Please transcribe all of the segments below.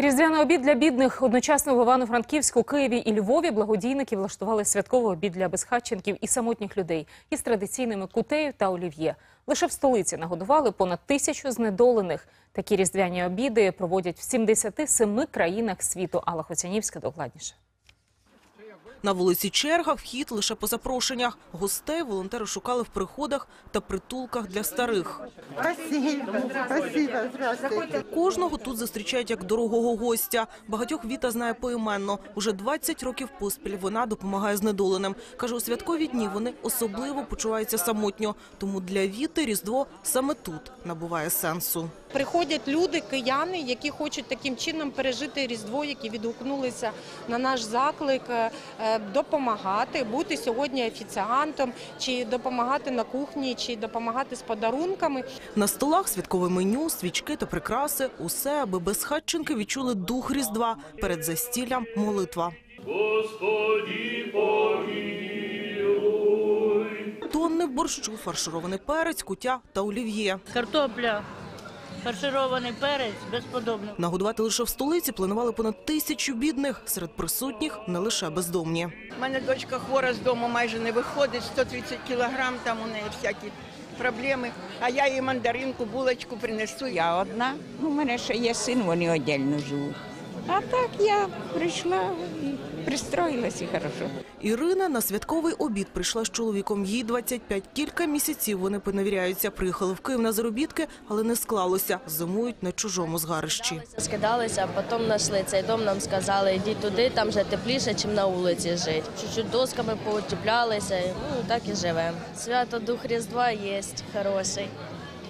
Різдвяний обід для бідних одночасно в Івано-Франківську, Києві і Львові благодійники влаштували святковий обід для безхатченків і самотніх людей із традиційними кутею та олів'є. Лише в столиці нагодували понад тисячу знедолених. Такі різдвяні обіди проводять в 77 країнах світу. Алла Хоцянівська докладніше. На вулиці черга, вхід лише по запрошеннях. Гостей волонтери шукали в приходах та притулках для старих. Спасибо, спасибо, здравствуйте. Кожного тут зустрічають як дорогого гостя. Багатьох Віта знає поіменно. Уже 20 років поспіль вона допомагає знедоленим. Каже, у святкові дні вони особливо почуваються самотньо. Тому для Віти Різдво саме тут набуває сенсу. Приходять люди, кияни, які хочуть таким чином пережити Різдво, які відгукнулися на наш заклик, е, допомагати, бути сьогодні офіціантом, чи допомагати на кухні, чи допомагати з подарунками. На столах святкове меню, свічки та прикраси. Усе, аби безхатченки відчули дух Різдва. Перед застіллям молитва. Господи, помилуй. Тонни борщу, фарширований перець, кутя та олів'є. картопля, фарширований перець безподобно. Нагодувати лише в столиці планували понад тисячу бідних. Серед присутніх не лише бездомні. У мене дочка хвора з дому майже не виходить, 130 кілограм, там у неї всякі проблеми. А я їй мандаринку, булочку принесу. Я одна, у мене ще є син, вони віддільно живуть. А так я прийшла і пристроїлась і хорошо. Ірина на святковий обід прийшла з чоловіком. Їй 25. Кілька місяців вони поневіряються. Приїхали в Київ на заробітки, але не склалося. Зимують на чужому згарищі. Скидалися, а потім знайшли цей дом, нам сказали, йдіть туди, там вже тепліше, ніж на вулиці жити. Чуть-чуть досками поутеплялися, ну так і живемо. Свято Дух Різдва є хороший.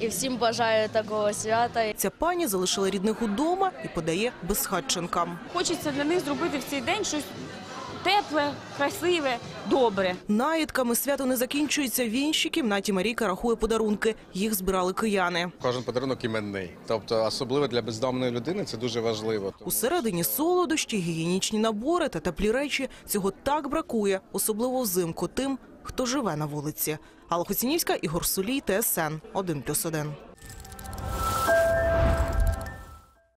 І всім бажаю такого свята. Ця пані залишила рідних удома і подає безхатченкам. Хочеться для них зробити в цей день щось тепле, красиве, добре. Наїдками свято не закінчується. В іншій кімнаті Марійка рахує подарунки. Їх збирали кияни. Кожен подарунок іменний. Тобто, особливо для бездомної людини це дуже важливо. Усередині солодощі, гігієнічні набори та теплі речі. Цього так бракує, особливо взимку тим, хто живе на вулиці. Алла Хоцінівська, Ігор Сулій, ТСН 1+,1.